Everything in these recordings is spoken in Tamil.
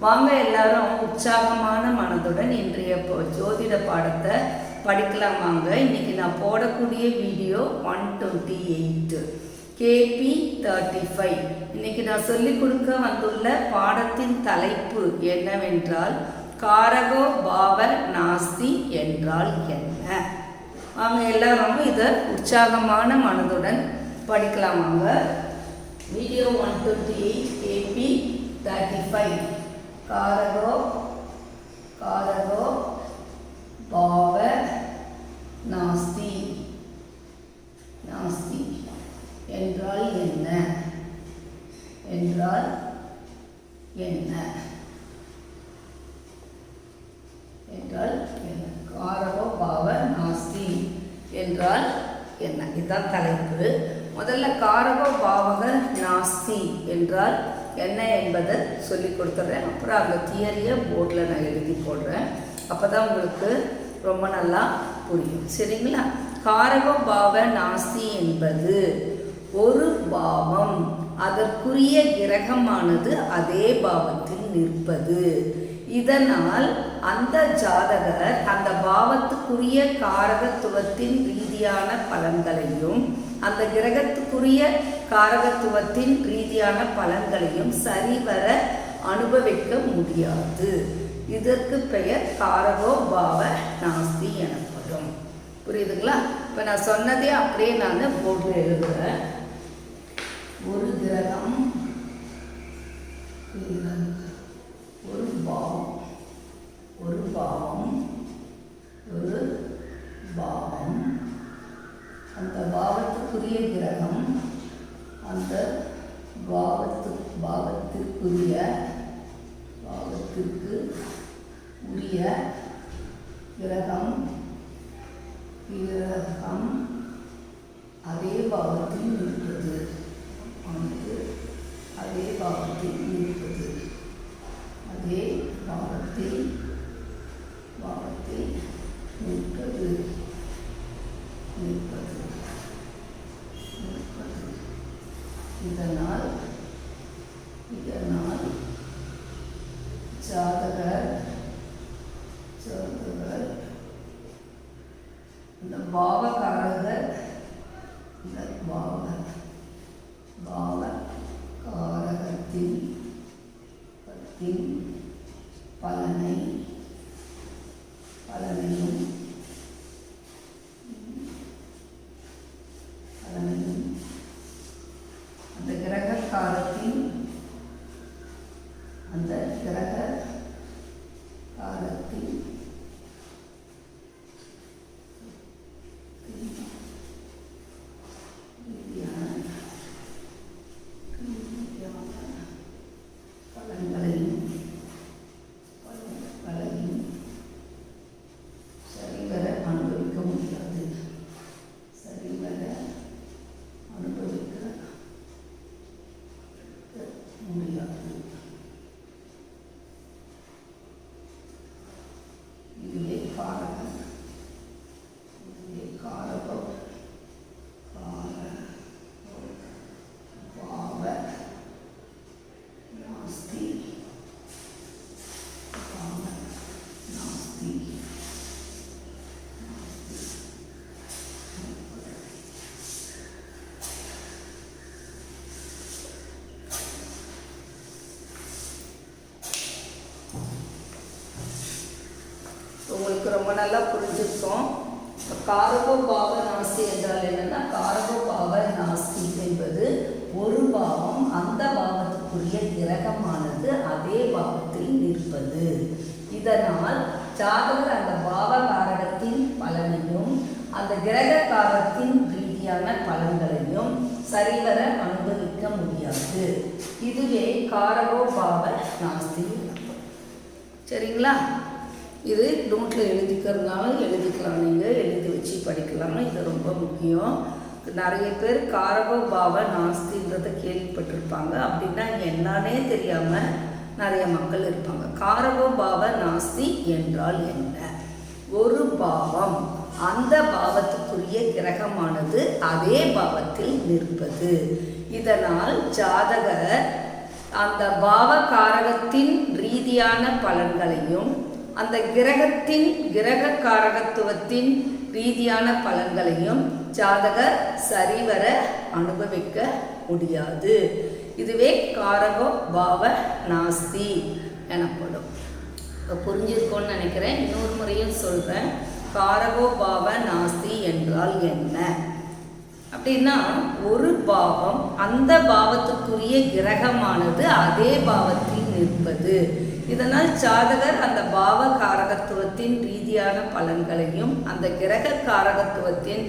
வாங்க எல்லாரும் உற்சாகமான மனதுடன் இன்றைய ஜோதிட பாடத்தை படிக்கலாம் வாங்க. இன்னைக்கு நான் போடக்கூடிய video one twenty eight KB thirty five இன்னைக்கு நான் சொல்லிக் கொடுக்க வந்துள்ள பாடத்தின் தலைப்பு என்னவென்றால் காரகோ பாவ நாஸ்தி என்றால் என்ன? அவங்க எல்லாரும் இதை உற்சாகமான மனதுடன் படிக்கலாம் வாங்க. Video one twenty eight KB thirty five காரகோ காரகோ பாவ நாஸ்தி. நாஸ்தி. என்றால் என்ன? என்றால் என்ன? என்றால் என்ன? காரகோ பாவ நாஸ்தி. என்றால் என்ன? இதுதான் தலைப்பு. முதல்ல காரகோ பாவக நாஸ்தி. என்றால் என்ன என்பதை சொல்லி கொடுத்துட்றேன் அப்புறம் அந்த தியரியை போர்டில் நான் எழுதி போடுறேன். அப்போ தான் உங்களுக்கு ரொம்ப நல்லா புரியும். சரிங்களா? காரக பாவ நாஸ்தி என்பது ஒரு பாவம். அதற்குரிய கிரகமானது அதே பாவத்தில் நிற்பது. இதனால் அந்த ஜாதகர் அந்த பாவத்துக்குரிய காரகத்துவத்தின் ரீதியான பலன்களையும் அந்த கிரகத்துக்குரிய காரகத்துவத்தின் ரீதியான பலன்களையும் சரிவர அனுபவிக்க முடியாது. இதற்கு பெயர் காரகோ பாவ நாஸ்தி எனப்படும். புரியுதுங்களா? இப்போ நான் சொன்னதே அப்படியே நான் போர்டில் எழுதுறேன். ஒரு கிரகம் ஒரு பாவம் ஒரு பாவம் ஒரு பாவம். அந்த பாவத்துக்குரிய கிரகம் அந்த பாவத்து பாவத்திற்குரிய பாவத்திற்கு உரிய கிரகம் கிரகம் படிச்சிருக்கோம் காரகோ பாவ நாஸ்தி என்றால் என்னன்னா காரகோ பாவ நாஸ்தி என்பது ஒரு பாவம் அந்த பாவத்துக்குரிய கிரகமானது அதே பாவத்தில் நிற்பது இதனால் ஜாதகர் அந்த பாவ காரகத்தின் பலனையும் அந்த கிரக காரத்தின் ரீதியான பலன்களையும் சரிவர அனுபவிக்க முடியாது இதுவே காரகோ பாவ நாஸ்தி சரிங்களா இது நோட்டில் எழுதிக்கிறதுனால எழுதி இது ரொம்ப முக்கியம். நிறைய பேர் காரகோபாவ நாஸ்தின்றதை கேள்விப்பட்டிருப்பாங்க. அப்படின்னா என்னன்னே தெரியாமல் நிறைய மக்கள் இருப்பாங்க. காரகோபாவ நாஸ்தி என்றால் என்ன? ஒரு பாவம். அந்த பாவத்துக்குரிய கிரகமானது அதே பாவத்தில் நிற்பது. இதனால் ஜாதகர் அந்த பாவ காரகத்தின் ரீதியான பலன்களையும் அந்த கிரகத்தின் கிரக காரகத்துவத்தின் ரீதியான பலன்களையும் ஜாதகர் சரிவர அனுபவிக்க முடியாது. இதுவே காரகோ பாவ நாஸ்தி எனப்படும். புரிஞ்சிருக்கோன்னு நினைக்கிறேன். இன்னொரு முறையும் சொல்கிறேன் காரகோ பாவ நாஸ்தி என்றால் என்ன? அப்படின்னா ஒரு பாவம் அந்த பாவத்துக்குரிய கிரகமானது அதே பாவத்தில் நிற்பது. இதனால் ஜாதகர் அந்த பாவ காரகத்துவத்தின் ரீதியான பலன்களையும் அந்த கிரக காரகத்துவத்தின்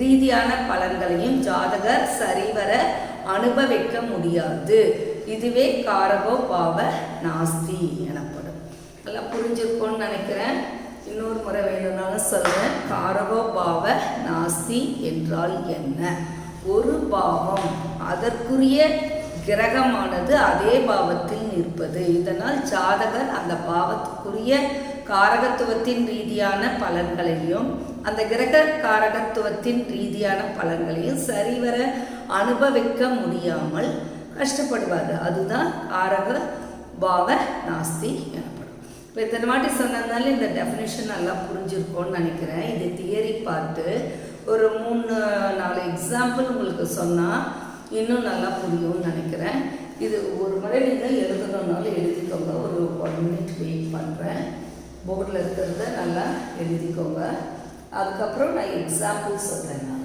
ரீதியான பலன்களையும் ஜாதகர் சரிவர அனுபவிக்க முடியாது. இதுவே காரகோ பாவ நாஸ்தி எனப்படும். நல்லா புரிஞ்சிருக்கோன்னு நினைக்கிறேன். இன்னொரு முறை வேணும்னாலும் சொல்கிறேன் காரகோ பாவ நாஸ்தி என்றால் என்ன? ஒரு பாவம். அதற்குரிய கிரகமானது அதே பாவத்தில் நிற்பது. இதனால் ஜாதகர் அந்த பாவத்துக்குரிய காரகத்துவத்தின் ரீதியான பலன்களையும் அந்த கிரக காரகத்துவத்தின் ரீதியான பலன்களையும் சரிவர அனுபவிக்க முடியாமல் கஷ்டப்படுவார். அதுதான் காரக பாவ நாஸ்தி எனப்படும். இப்போ இத்தனை வாட்டி சொன்னதுனால இந்த டெஃபினேஷன் நல்லா புரிஞ்சிருக்கோன்னு நினைக்கிறேன். இது தியரி பார்த்து ஒரு மூணு நாலு எக்ஸாம்பிள் உங்களுக்கு சொன்னால் இன்னும் நல்லா புரியும்னு நினைக்கிறேன். இது ஒரு முறை நீங்கள் எழுதணுன்னாலும் எழுதிக்கோங்க. ஒரு ஒன் மினிட் வெயிட் பண்ணுறேன் போர்டில் இருக்கிறத நல்லா எழுதிக்கோங்க. அதுக்கப்புறம் நான் எக்ஸாம்பிள் சொல்கிறேன் நான்.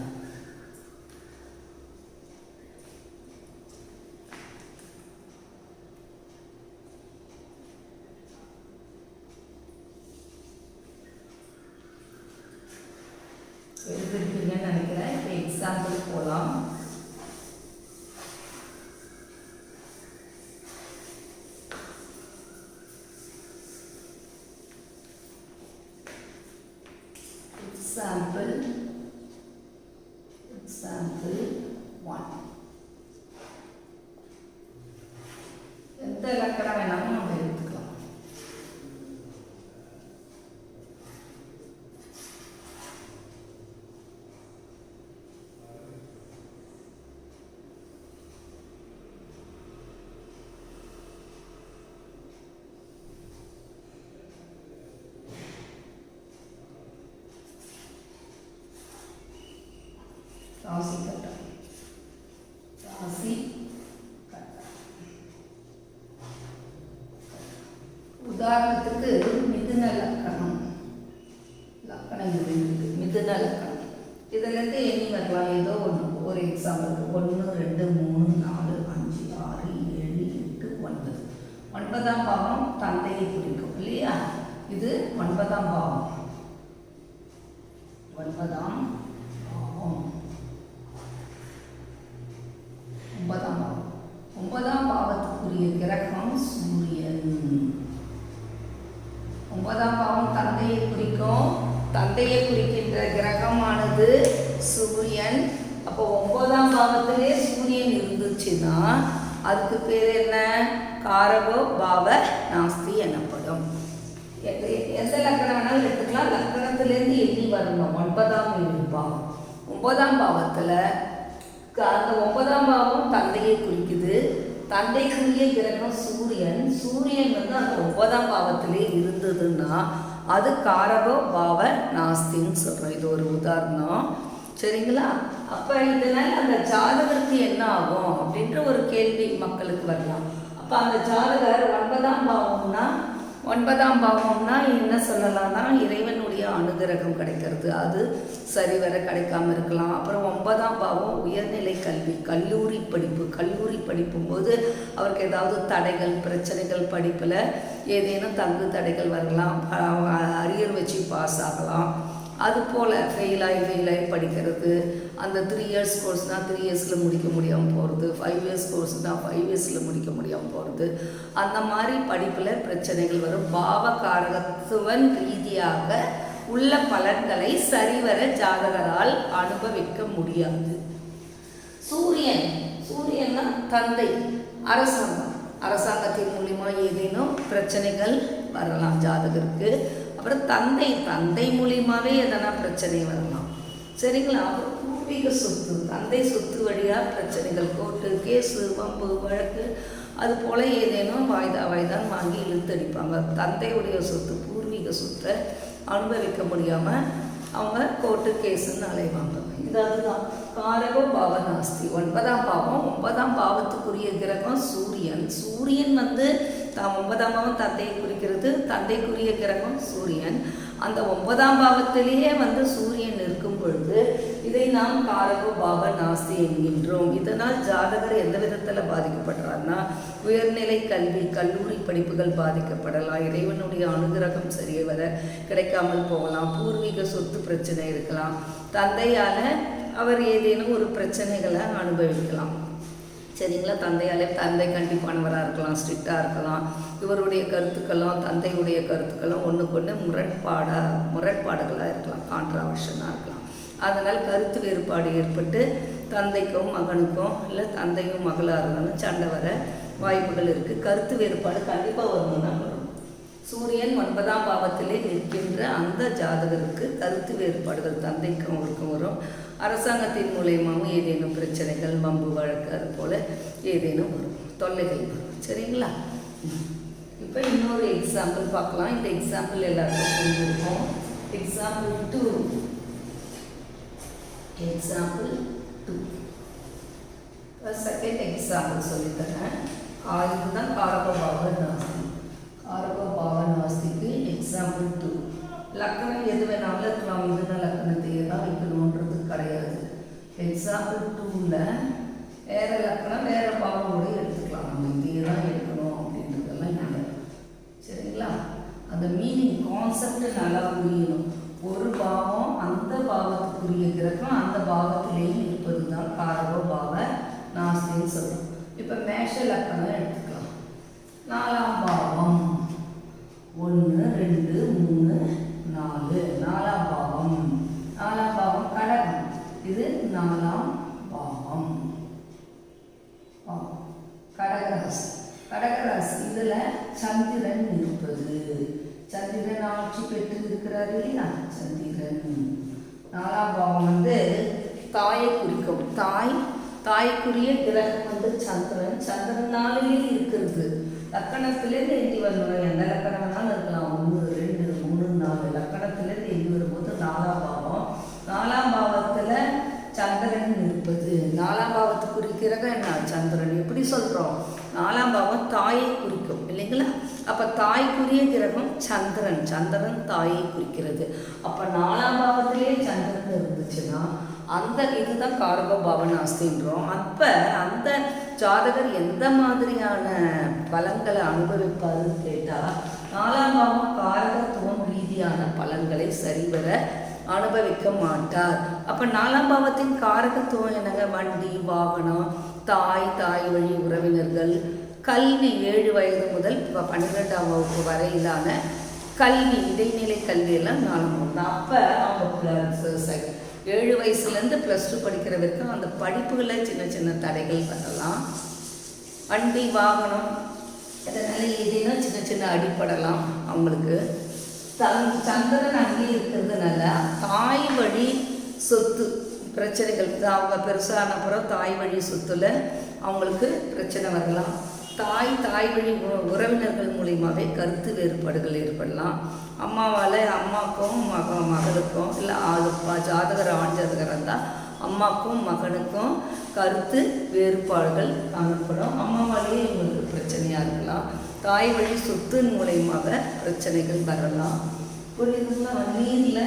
எழுதிருக்கீங்கன்னு நினைக்கிறேன். இப்போ எக்ஸாம்பிள் போகலாம் example example ஒன்பதாம் பாவம் தந்தையை குறிக்கும். இல்லையா? இது ஒன்பதாம் பாவம். ஒன்பதாம் பாவம் ஒன்பதாம் பாவம் ஒன்பதாம் பாவத்துக்குரிய கிரகம் சூரியன் ஒன்பதாம் பாவம் தந்தையை குறிக்கும் தந்தையை குறிக்கின்ற கிரகமானது சூரியன் அப்போ ஒன்பதாம் பாவத்திலே சூரியன் இருந்துச்சுன்னா அதுக்கு பேர் என்ன காரகோ பாவ நாஸ்தி எனப்படும் எ- எந்த லக்கணம் வேணாலும் எடுத்துக்கலாம் லக்கணத்திலேருந்து எண்ணி வரணும் ஒன்பதாம் வீடு பாவம் ஒன்பதாம் பாவத்தில் அந்த ஒன்பதாம் பாவம் தந்தையை குறிக்குது சூரிய கிரகம் சூரியன். சூரியன் வந்து அந்த ஒன்பதாம் பாவத்திலே இருந்ததுன்னா அது காரகோ பாவ நாஸ்தின்னு சொல்கிறோம் இது ஒரு உதாரணம். சரிங்களா? அப்போ இதனால் அந்த ஜாதகருக்கு என்ன ஆகும் அப்படின்ற ஒரு கேள்வி மக்களுக்கு வரலாம். அப்போ அந்த ஜாதகர் ஒன்பதாம் பாவம்னா ஒன்பதாம் பாவம்னா என்ன சொல்லலாம்னா இறைவன் இறைவனுடைய அனுகிரகம் கிடைக்கிறது. அது சரிவர கிடைக்காம இருக்கலாம். அப்புறம் ஒன்பதாம் பாவம் உயர்நிலை கல்வி கல்லூரி படிப்பு. கல்லூரி படிப்பும் போது அவருக்கு ஏதாவது தடைகள் பிரச்சனைகள் படிப்பில் ஏதேனும் தங்கு தடைகள் வரலாம். அரியர் வச்சு பாஸ் ஆகலாம். அது போல் ஃபெயிலாகி ஃபெயிலாகி படிக்கிறது. அந்த த்ரீ இயர்ஸ் கோர்ஸ்னால் த்ரீ இயர்ஸில் முடிக்க முடியாமல் போகிறது ஃபைவ் இயர்ஸ் கோர்ஸ்னால் ஃபைவ் இயர்ஸில் முடிக்க முடியாமல் போகிறது அந்த மாதிரி படிப்பில் பிரச்சனைகள் வரும். பாவகாரகத்துவன் ரீதியாக உள்ள பலன்களை சரிவர ஜாதகரால் அனுபவிக்க முடியாது. சூரியன் சூரியன்னா தந்தை அரசாங்கம். அரசாங்கத்தின் மூலிமா ஏதேனும் பிரச்சனைகள் வரலாம் ஜாதகருக்கு. அப்புறம் தந்தை தந்தை மூலியமாவே எதனா பிரச்சனை வரலாம். சரிங்களா? அப்புறம் பூர்வீக சொத்து தந்தை சொத்து வழியாக பிரச்சனைகள் கோர்ட்டு கேஸு வம்பு வழக்கு அது போல் ஏதேனும் வாய்தா வாய்தான் வாங்கி இழுத்தடிப்பாங்க. தந்தையுடைய சொத்து பூர்வீக சொத்தை அனுபவிக்க முடியாமல் அவங்க கோர்ட்டு கேஸுன்னு அலைவாங்க. இது அதுதான் காரக பாவ நாஸ்தி. ஒன்பதாம் பாவம் ஒன்பதாம் பாவத்துக்குரிய கிரகம் சூரியன். சூரியன் வந்து தான் ஒன்பதாம் பாவம் தந்தையை குறிக்கிறது. தந்தைக்குரிய கிரகம் சூரியன். அந்த ஒன்பதாம் பாவத்திலேயே வந்து சூரியன் இருக்கும் பொழுது இதை நாம் காரக பாவ நாஸ்தி என்கின்றோம். இதனால் ஜாதகர் எந்த விதத்தில் பாதிக்கப்படுறாருன்னா உயர்நிலை கல்வி கல்லூரி படிப்புகள் பாதிக்கப்படலாம். இறைவனுடைய அனுகிரகம் சரியே வர கிடைக்காமல் போகலாம். பூர்வீக சொத்து பிரச்சனை இருக்கலாம். தந்தையால் அவர் ஏதேனும் ஒரு பிரச்சனைகளை அனுபவிக்கலாம். சரிங்களா? தந்தையாலே தந்தை கண்டிப்பானவராக இருக்கலாம் ஸ்ட்ரிக்டாக இருக்கலாம். இவருடைய கருத்துக்களும் தந்தையுடைய கருத்துக்களும் ஒன்றுக்கு ஒன்று முரண்பாடாக முரண்பாடுகளாக இருக்கலாம். கான்ட்ராவர்ஷனாக இருக்கலாம். அதனால் கருத்து வேறுபாடு ஏற்பட்டு தந்தைக்கும் மகனுக்கும் இல்லை தந்தையும் மகளாக இருந்தாலும் சண்டை வர வாய்ப்புகள் இருக்குது கருத்து வேறுபாடு கண்டிப்பாக வரணும்னா வரும். சூரியன் ஒன்பதாம் பாவத்திலே நிற்கின்ற அந்த ஜாதகருக்கு கருத்து வேறுபாடுகள் தந்தைக்கும் அவருக்கும் வரும். அரசாங்கத்தின் மூலயமாவும் ஏதேனும் பிரச்சனைகள் வம்பு வழக்கு அது போல் ஏதேனும் வரும். தொல்லைகள் வரும். சரிங்களா? இப்போ இன்னொரு எக்ஸாம்பிள் பார்க்கலாம். இந்த எக்ஸாம்பிள் எல்லாருக்கும் புரிஞ்சிருக்கும். Example two example two second example சொல்லித்தரேன். ஆ, இதுதான் காரகபாவ நாஸ்தி காரகபாவ நாஸ்திக்கு எக்ஸாம்பிள் டூ லக்கணம் எது வேணாலும் இருக்கலாம். இதுன லக்கணத்தையே தான் வைக்கணுன்றது கிடையாது. எக்ஸாம்பிள் டூவில் வேறு லக்கணம் வேறு பாவம் கூட எடுத்துக்கலாம். நம்ம இதையே தான் எடுக்கணும் அப்படின்றதெல்லாம் இல்லை. சரிங்களா? அந்த மீனிங் கான்செப்ட் நல்லா புரியணும். ஒரு பாவம் அந்த பாவத்துக்குரிய கிரகம் அந்த பாவத்திலேயும் இருப்பது தான் காரவோ பாவ நாசின்னு சொல்றோம் இப்போ மேஷ லக்கணம் எடுத்துக்கலாம். நாலாம் பாவம். ஒன்று ரெண்டு மூணு நாலு. நாலாம் பாவம். நாலாம் பாவம் கடகம். இது நாலாம் பாவம். கடகராசி. கடகராசி இதில் சந்திரன் இருப்பது. சந்திரன் ஆட்சி பெற்று இருக்கிறார் இல்லையா? சந்திரன். நாலாம் பாவம் வந்து தாயை குறிக்கும். தாய் தாய்க்குரிய கிரகம் வந்து சந்திரன். சந்திரனாலேயே இருக்கிறது. லக்கணத்திலேருந்து எண்ணி வரணும் எந்த லக்கணம்னாலும் இருக்கலாம். ஒன்று ரெண்டு மூணு நாலு. லக்கணத்திலேருந்து எண்ணி வரும்போது நாலாம் பாவம் நாலாம் பாவத்தில் சந்திரன் இருப்பது. நாலாம் பாவத்தை குறிக்கிறது என்ன? சந்திரன். எப்படி சொல்கிறோம் நாலாம் பாவம் தாயை குறிக்கும். இல்லைங்களா? அப்போ தாய்க்குரிய கிரகம் சந்திரன். சந்திரன் தாயை குறிக்கிறது. அப்போ நாலாம் பாவத்திலே சந்திரன் இருந்துச்சுன்னா அந்த இதுதான் காரக பவனாஸ்தின்றோம் அப்போ அந்த ஜாதகர் எந்த மாதிரியான பலன்களை அனுபவிப்பாருன்னு கேட்டால் நாலாம் பாவம் காரகத்துவம் ரீதியான பலன்களை சரிவர அனுபவிக்க மாட்டார். அப்போ நாலாம் பாவத்தின் காரகத்துவம் என்னங்க? வண்டி வாகனம் தாய் தாய் வழி உறவினர்கள் கல்வி ஏழு வயது முதல் இப்போ பன்னிரெண்டாம் வகுப்பு வரையிலான கல்வி இடைநிலை கல்வியெல்லாம் நாலாம் பாவம் அப்போ அவங்க ஏழு வயசுலேருந்து ப்ளஸ் டூ படிக்கிற வரைக்கும் அந்த படிப்புகளில் சின்ன சின்ன தடைகள் பண்ணலாம் வண்டி வாகனம் இதனால் ஏதேனும் சின்ன சின்ன அடிப்படலாம் அவங்களுக்கு. தன் சந்திரன் அங்கே இருக்கிறதுனால தாய் வழி சொத்து பிரச்சனைகள் அவங்க பெருசான அப்புறம் தாய் வழி சொத்துல அவங்களுக்கு பிரச்சனை வரலாம். தாய் தாய் வழி உறவினர்கள் மூலியமாகவே கருத்து வேறுபாடுகள் ஏற்படலாம். அம்மாவால் அம்மாக்கும் மக மகளுக்கும் இல்லை ஆளுப்பா ஜாதகர் ஆண் ஜாதகராக இருந்தால் அம்மாக்கும் மகனுக்கும் கருத்து வேறுபாடுகள் காணப்படும். அம்மாவாலேயே இவங்களுக்கு பிரச்சனையாக இருக்கலாம். தாய் வழி சொத்தின் மூலயமாக பிரச்சனைகள் வரலாம். புரியுதுங்களா நீரில்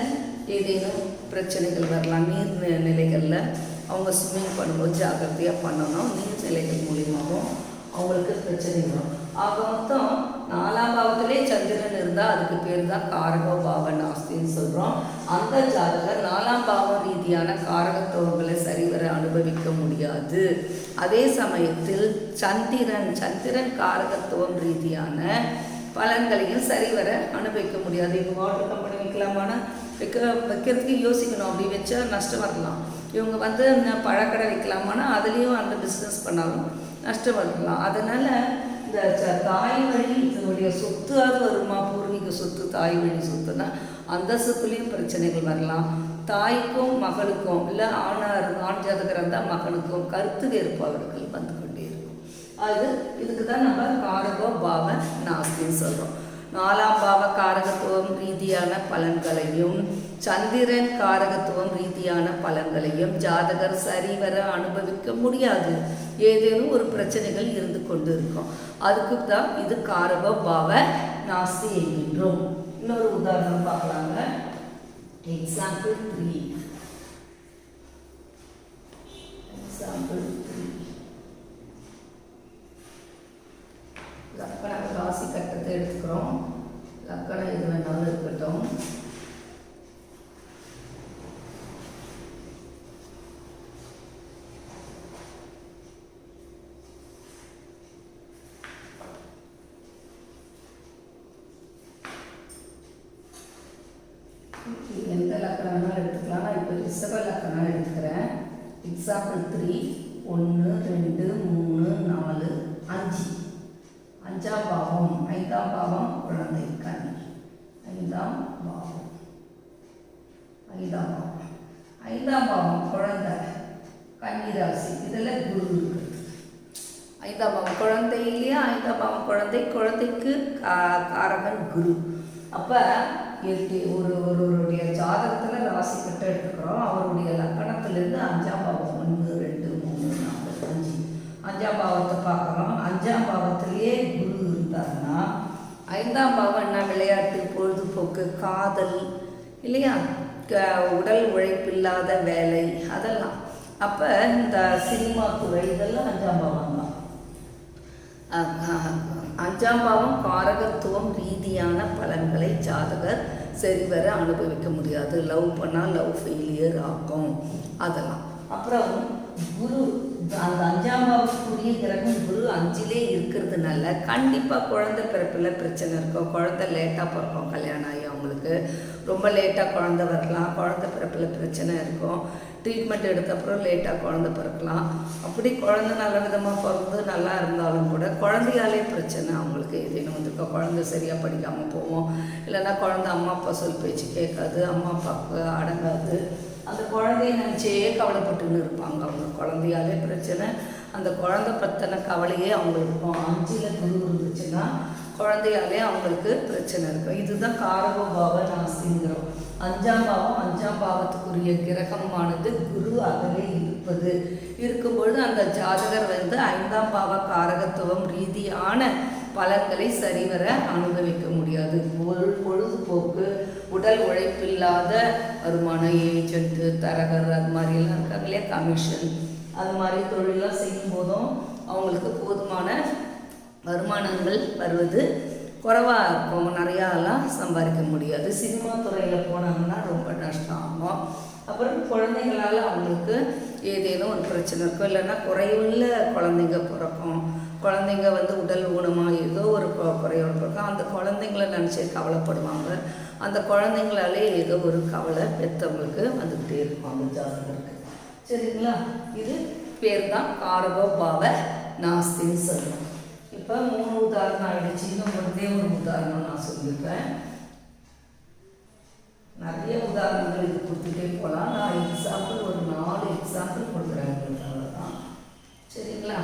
ஏதேனும் பிரச்சனைகள் வரலாம். நீர் நிலைகளில் அவங்க ஸ்விம்மிங் பண்ணும்போது ஜாக்கிரதையாக பண்ணணும். நீர் நிலைகள் மூலியமாகவும் அவங்களுக்கு பிரச்சனை வரும். ஆக மொத்தம் நாலாம் பாவத்திலே சந்திரன் இருந்தால் அதுக்கு பேர் தான் காரக பாவ நாஸ்தின்னு சொல்கிறோம் அந்த ஜாதகர் நாலாம் பாவம் ரீதியான காரகத்துவங்களை சரிவர அனுபவிக்க முடியாது. அதே சமயத்தில் சந்திரன் சந்திரன் காரகத்துவம் ரீதியான பலன்களையும் சரிவர அனுபவிக்க முடியாது. இவங்க வாட்டர் கம்பெனி வைக்கலாமான்னா வைக்க வைக்கிறதுக்கு யோசிக்கணும். அப்படி வச்சா நஷ்டம் வரலாம். இவங்க வந்து பழக்கடை வைக்கலாமான்னா அதுலேயும் அந்த பிஸ்னஸ் பண்ணாலும். நஷ்டப்படுத்தலாம் அதனால் இந்த ச- தாய் வழி இதனுடைய சொத்து வருமா? பூர்வீக சொத்து தாய் வழி சொத்துனா அந்த சொத்துலேயும் பிரச்சனைகள் வரலாம். தாய்க்கும் மகளுக்கும் இல்லை ஆணார் ஆண் ஜாதகராக இருந்தால் மகனுக்கும் கருத்து வேறுபாடுகள் வந்து கொண்டே இருக்கும். அது இதுக்கு தான் நம்ம காரகோ பாவ நாஸ்தின்னு சொல்கிறோம் நாலாம் பாவ காரகத்துவம் ரீதியான பலன்களையும் சந்திரன் காரகத்துவம் ரீதியான பலன்களையும் ஜாதகர் சரிவர அனுபவிக்க முடியாது. ஏதேனும் ஒரு பிரச்சனைகள் இருந்து கொண்டு இருக்கும் அதுக்கு தான் இது காரக பாவ நாஸ்தி என்கின்றோம். இன்னொரு உதாரணம் பார்க்கலாங்க. எக்ஸாம்பிள் த்ரீ எக்ஸாம்பிள் த்ரீ லக்கண ராசி கட்டத்தை எடுத்துக்கிறோம் லக்கணம் எது வேணாலும் இருக்கட்டும் எந்த லக்கணம் வேணாலும் எடுத்துக்கலாம் நான் இப்போ ரிஷப லக்கணம் எடுத்துக்கிறேன் எக்ஸாம்பிள் த்ரீ ஒன்று ரெண்டு மூணு நாலு அஞ்சு அஞ்சாம் பாவம் ஐந்தாம் பாவம் குழந்தை கனி ஐந்தாம் பாவம் ஐந்தாம் பாவம் ஐந்தாம் பாவம் குழந்தை கன்னி ராசி இதில் குரு இருக்குது ஐந்தாம் பாவம் குழந்தை இல்லையா ஐந்தாம் பாவம் குழந்தை குழந்தைக்கு கா காரகன் குரு. அப்போ எட்டு ஒரு ஒருவருடைய ஜாதகத்தில் ராசி கட்ட எடுத்துக்கிறோம். அவருடைய லக்கணத்திலேருந்து அஞ்சாம் பாவம் ஒன்று ரெண்டு மூணு நாலு அஞ்சு அஞ்சாம் பாவத்தை பார்க்குறோம். அஞ்சாம் பாவத்திலேயே குரு இருந்தாருன்னா ஐந்தாம் பாவம் என்ன விளையாட்டு பொழுதுபோக்கு காதல் இல்லையா? க- உடல் உழைப்பில்லாத வேலை அதெல்லாம். அப்போ இந்த சினிமா துறை இதெல்லாம் அஞ்சாம் பாவம். அஞ்சாம் பாவம் காரகத்துவம் ரீதியான பலன்களை ஜாதகர் சரிவர அனுபவிக்க முடியாது. லவ் பண்ணால் லவ் ஃபெயிலியர் ஆகும். அதெல்லாம். அப்புறம் குரு அந்த அஞ்சாம் பாவத்துக்குரிய கிரகம் குரு அஞ்சிலே இருக்கிறதுனால கண்டிப்பாக குழந்தை பிறப்பில் பிரச்சனை இருக்கும். குழந்தை லேட்டாக பிறக்கும் கல்யாணம் ஆகி அவங்களுக்கு. ரொம்ப லேட்டாக குழந்தை வரலாம். குழந்தை பிறப்பில் பிரச்சனை இருக்கும். ட்ரீட்மெண்ட் எடுத்த அப்புறம் லேட்டாக குழந்தை பிறக்கலாம். அப்படி குழந்தை நல்ல விதமாக பிறந்து நல்லா இருந்தாலும் கூட குழந்தையாலே பிரச்சனை. அவங்களுக்கு ஏதேனும் வந்திருக்கோம் குழந்தை சரியாக படிக்காமல் போவோம் இல்லைன்னா குழந்தை அம்மா அப்பா சொல் பேச்சு கேட்காது அம்மா அப்பாவுக்கு அடங்காது. அந்த குழந்தைய நினச்சே கவலைப்பட்டுன்னு இருப்பாங்க அவங்க. குழந்தையாலே பிரச்சனை. அந்த குழந்தை பற்றின கவலையே அவங்களுக்கு இருக்கும். அஞ்சில் குரு இருந்துச்சுன்னா குழந்தையாலே அவங்களுக்கு பிரச்சனை இருக்கும். இதுதான் காரகோபாவ நாசிங்கிறோம் அஞ்சாம் பாவம் அஞ்சாம் பாவத்துக்குரிய கிரகமானது குரு அதிலே இருப்பது. இருக்கும்பொழுது அந்த ஜாதகர் வந்து ஐந்தாம் பாவ காரகத்துவம் ரீதியான பலன்களை சரிவர அனுபவிக்க முடியாது. பொருள் பொழுதுபோக்கு உடல் உழைப்பில்லாத வருமான ஏஜென்ட்டு தரகர் அது மாதிரிலாம் இருக்காங்க இல்லையா? கமிஷன் அது மாதிரி தொழிலெலாம் செய்யும் போதும் அவங்களுக்கு போதுமான வருமானங்கள் வருவது குறைவாக இருக்கும் நிறையாலாம் சம்பாதிக்க முடியாது. சினிமா துறையில் போனாங்கன்னா ரொம்ப நஷ்டம் ஆகும் அப்புறம் குழந்தைங்களால் அவங்களுக்கு ஏதேனும் ஒரு பிரச்சனை இருக்கும். இல்லைன்னா குறைவுள்ள குழந்தைங்க பிறக்கும். குழந்தைங்க வந்து உடல் ஊனமாக ஏதோ ஒரு குறையோடு பிறக்கும் அந்த குழந்தைங்கள நினச்சி கவலைப்படுவாங்க. அந்த குழந்தைங்களாலே ஏதோ ஒரு கவலை பெற்றவங்களுக்கு வந்துக்கிட்டே இருக்கும். அந்த ஜாதகருக்கு. சரிங்களா? இது பேர் தான் காரகோ பாவ நாஸ்தின்னு சொல்லுவோம் இப்போ மூணு உதாரணம் ஆயிடுச்சு. இன்னும் ஒன்றே ஒரு உதாரணம் நான் சொல்லியிருக்கேன் நிறைய உதாரணங்கள் இது கொடுத்துட்டே போகலாம் நான் எக்ஸாம்பிள் ஒரு நாலு எக்ஸாம்பிள் கொடுக்குறேன் உங்களுக்கு அவ்வளோதான் சரிங்களா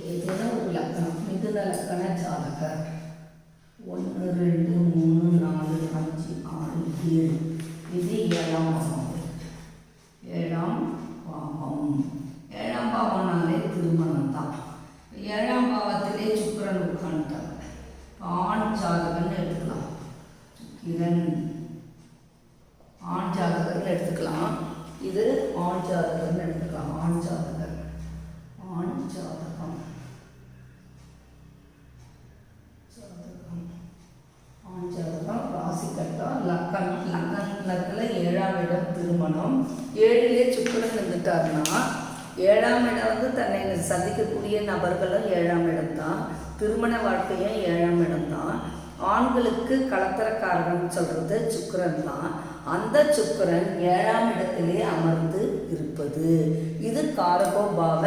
ஏதேனும் ஒரு லக்கணம் மிதுன லக்கண ஜாதகர் ஒன்று ரெண்டு மூணு நாலு அஞ்சு ஆறு ஏழு இது ஏழாம் பாவம் ஏழாம் சூரியன் ஆண் ஜாதகர்னு எடுத்துக்கலாம் இது ஆண் ஜாதகர்னு எடுத்துக்கலாம் ஆண் ஜாதகர் ஆண் ஜாதகம் ஜாதகம் ஆண் ஜாதகம் ராசி கட்டம் லக்கணம் லக்கணத்தில் ஏழாம் இடம் திருமணம். ஏழிலே சுக்கரன் இருந்துட்டார்னா ஏழாம் இடம் வந்து தன்னை சந்திக்கக்கூடிய நபர்களும் ஏழாம் இடம் தான் திருமண வாழ்க்கையும் ஏழாம் இடம் தான் ஆண்களுக்கு கலத்தரக்காரன் சொல்கிறது சுக்கிரன் தான் அந்த சுக்கிரன் ஏழாம் இடத்திலே அமர்ந்து இருப்பது. இது காரகோபாவ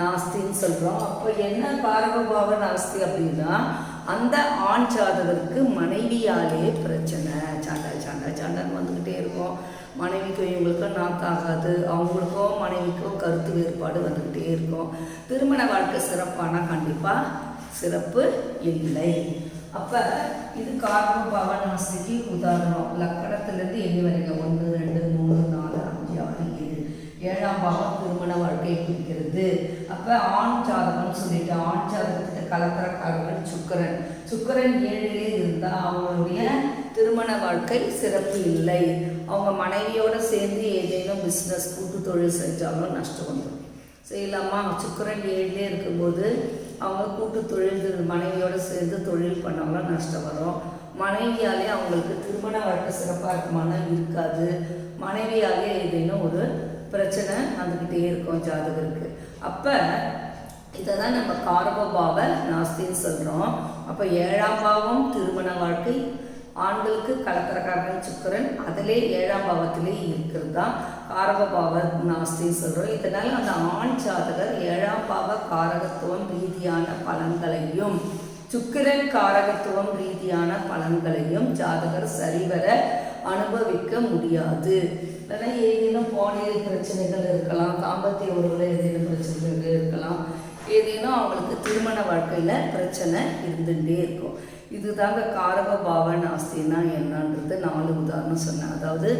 நாஸ்தின்னு சொல்கிறோம் அப்போ என்ன காரகோபாவ நாஸ்தி அப்படின்னா அந்த ஆண் ஜாதகருக்கு மனைவியாலே பிரச்சனை சண்டை சண்டை வந்துக்கிட்டே இருக்கும். மனைவிக்கும் இவங்களுக்கும் நாக்காகாது அவங்களுக்கும் மனைவிக்கும் கருத்து வேறுபாடு வந்துக்கிட்டே இருக்கும். திருமண வாழ்க்கை சிறப்பானா? கண்டிப்பாக சிறப்பு இல்லை. அப்போ இது காரண பவனாஸ்திக்கு உதாரணம். லக்கணத்திலேருந்து எண்ணி வரைக்கும் ஒன்று ரெண்டு மூணு நாலு அஞ்சு ஆறு ஏழு. ஏழாம் பாவம் திருமண வாழ்க்கையை குறிக்கிறது. அப்போ ஆண் ஜாதகம்னு சொல்லிட்டு ஆண் ஜாதகத்துக்கு கலக்கரக்காரர்கள் சுக்கரன். சுக்கரன் ஏழிலே இருந்தால் அவங்களுடைய திருமண வாழ்க்கை சிறப்பு இல்லை. அவங்க மனைவியோடு சேர்ந்து ஏதேனும் பிஸ்னஸ் கூட்டு தொழில் செஞ்சாலும் நஷ்டம் வந்துடும் செய்யலாமா சுக்கரன் ஏழிலே இருக்கும்போது அவங்க கூட்டு தொழில் மனைவியோடு சேர்ந்து தொழில் பண்ணவங்களும் நஷ்டம் வரும். மனைவியாலே அவங்களுக்கு திருமண வாழ்க்கை சிறப்பாக இருக்குமானா இருக்காது. மனைவியாலே ஏதேனும் ஒரு பிரச்சனை வந்துக்கிட்டே இருக்கும் ஜாதகருக்கு அப்போ இதை தான் நம்ம காரகபாவ நாஸ்தின்னு சொல்கிறோம் அப்போ ஏழாம் பாவம் திருமண வாழ்க்கை ஆண்களுக்கு கலக்கரக்காரன் சுக்கரன் அதிலே ஏழாம் பாவத்திலே இருக்கிறது? தான் காரகபாவ நாஸ்தின்னு சொல்கிறோம் இதனால் அந்த ஆண் ஜாதகர் ஏழாம் பாவ காரகத்துவம் ரீதியான பலன்களையும் சுக்கிரன் காரகத்துவம் ரீதியான பலன்களையும் ஜாதகர் சரிவர அனுபவிக்க முடியாது. இல்லைன்னா ஏதேனும் பாலியல் பிரச்சனைகள் இருக்கலாம் தாம்பத்திய உறவுல ஏதேனும் பிரச்சனைகள் இருக்கலாம். ஏதேனும் அவங்களுக்கு திருமண வாழ்க்கையில் பிரச்சனை இருந்துகிட்டே இருக்கும். இதுதாங்க காரக பாவ நாஸ்தின்னா என்னன்றது நாலு உதாரணம் சொன்னேன். அதாவது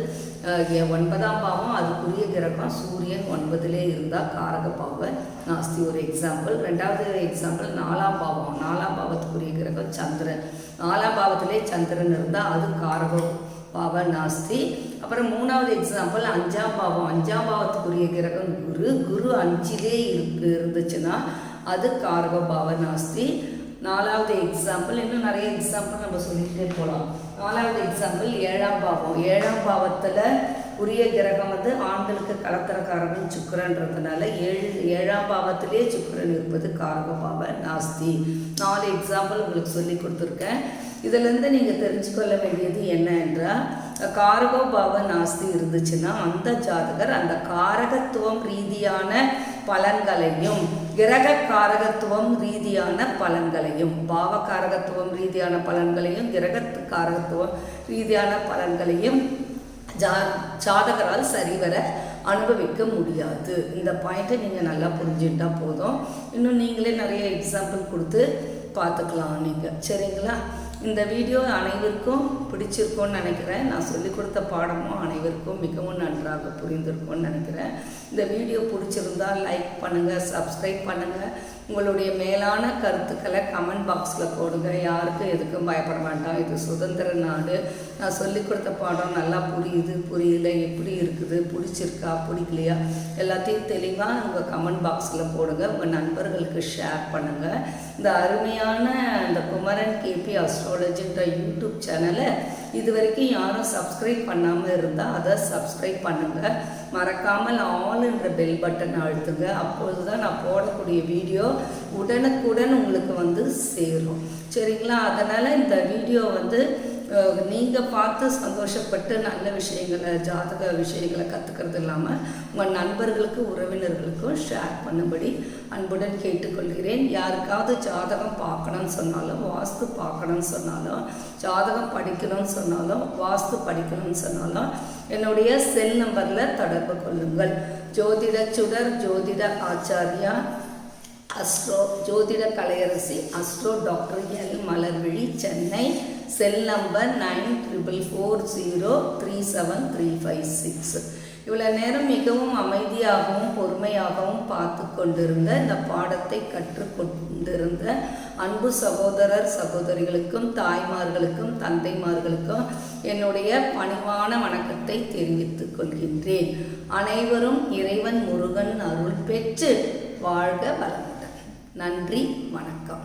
ஒன்பதாம் பாவம் அதுக்குரிய கிரகம் சூரியன் ஒன்பதுலே இருந்தால் காரக பாவ நாஸ்தி ஒரு எக்ஸாம்பிள் ரெண்டாவது எக்ஸாம்பிள் நாலாம் பாவம். நாலாம் பாவத்துக்குரிய கிரகம் சந்திரன். நாலாம் பாவத்திலே சந்திரன் இருந்தால் அது காரக பாவ நாஸ்தி அப்புறம் மூணாவது எக்ஸாம்பிள் அஞ்சாம் பாவம். அஞ்சாம் பாவத்துக்குரிய கிரகம் குரு. குரு அஞ்சிலே இருக்கு இருந்துச்சுன்னா அது காரக பாவ நாஸ்தி நாலாவது எக்ஸாம்பிள் இன்னும் நிறைய எக்ஸாம்பிள் நம்ம சொல்லிக்கிட்டே போகலாம் நாலாவது எக்ஸாம்பிள் ஏழாம் பாவம். ஏழாம் பாவத்தில் உரிய கிரகம் வந்து ஆண்களுக்கு கலத்தரக்காரர்கள் சுக்கரன்றதுனால ஏழு ஏழாம் பாவத்திலே சுக்கரன் இருப்பது காரக பாவ நாஸ்தி. நாலு எக்ஸாம்பிள் உங்களுக்கு சொல்லி கொடுத்துருக்கேன். இதிலேருந்து நீங்கள் தெரிஞ்சுக்கொள்ள வேண்டியது என்ன என்றால் காரகோ பாவ நாஸ்தி இருந்துச்சுன்னா அந்த ஜாதகர் அந்த காரகத்துவம் ரீதியான பலன்களையும் கிரக காரகத்துவம் ரீதியான பலன்களையும் பாவ காரகத்துவம் ரீதியான பலன்களையும் கிரக காரகத்துவம் ரீதியான பலன்களையும் ஜா ஜாதகரால் சரிவர அனுபவிக்க முடியாது. இந்த பாயிண்ட்டை நீங்கள் நல்லா புரிஞ்சுட்டா போதும். இன்னும் நீங்களே நிறைய எக்ஸாம்பிள் கொடுத்து பார்த்துக்கலாம் நீங்கள் சரிங்களா? இந்த வீடியோ அனைவருக்கும் பிடிச்சிருக்கும்னு நினைக்கிறேன். நான் சொல்லிக் கொடுத்த பாடமும் அனைவருக்கும் மிகவும் நன்றாக புரிந்திருக்கும்னு நினைக்கிறேன். இந்த வீடியோ பிடிச்சிருந்தா லைக் பண்ணுங்கள் சப்ஸ்கிரைப் பண்ணுங்கள் உங்களுடைய மேலான கருத்துக்களை கமெண்ட் பாக்ஸில் போடுங்க. யாருக்கும் எதுக்கும் பயப்பட வேண்டாம். இது சுதந்திர நாடு. நான் சொல்லிக் கொடுத்த பாடம் நல்லா புரியுது புரியல எப்படி இருக்குது பிடிச்சிருக்கா பிடிக்கலையா? எல்லாத்தையும் தெளிவாக உங்கள் கமெண்ட் பாக்ஸில் போடுங்க. உங்கள் நண்பர்களுக்கு ஷேர் பண்ணுங்கள் இந்த அருமையான இந்த குமரன் கேபி அஸ்ட்ராலஜின்ற யூடியூப் சேனலை இது வரைக்கும் யாரும் சப்ஸ்கிரைப் பண்ணாமல் இருந்தால் அதை சப்ஸ்கிரைப் பண்ணுங்கள் மறக்காமல் ஆல்ன்ற பெல் பட்டனை அழுத்துங்க. அப்பொழுது தான் நான் போடக்கூடிய வீடியோ உடனுக்குடன் உங்களுக்கு வந்து சேரும். சரிங்களா? அதனால் இந்த வீடியோ வந்து நீங்கள் பார்த்து சந்தோஷப்பட்டு நல்ல விஷயங்களை ஜாதக விஷயங்களை கற்றுக்கிறது இல்லாமல் உங்கள் நண்பர்களுக்கு உறவினர்களுக்கும் ஷேர் பண்ணும்படி அன்புடன் கேட்டுக்கொள்கிறேன். யாருக்காவது ஜாதகம் பார்க்கணும்னு சொன்னாலும் வாஸ்து பார்க்கணும்னு சொன்னாலும் ஜாதகம் படிக்கணும்னு சொன்னாலும் வாஸ்து படிக்கணும்னு சொன்னாலும் என்னுடைய செல் நம்பரில் தொடர்பு கொள்ளுங்கள். ஜோதிட சுடர் ஜோதிட ஆச்சாரியா அஸ்ட்ரோ ஜோதிட Kalaiyarasi astro doctor L Malarvizhi Chennai. Cell number nine triple four zero three seven three five six. இவ்வளோ நேரம் மிகவும் அமைதியாகவும் பொறுமையாகவும் பார்த்து கொண்டிருந்த இந்த பாடத்தை கற்றுக்கொண்டிருந்த அன்பு சகோதரர் சகோதரிகளுக்கும் தாய்மார்களுக்கும் தந்தைமார்களுக்கும் என்னுடைய பணிவான வணக்கத்தை தெரிவித்துக் கொள்கின்றேன். அனைவரும் இறைவன் முருகன் அருள் பெற்று வாழ்க வளமுடன். நன்றி வணக்கம்.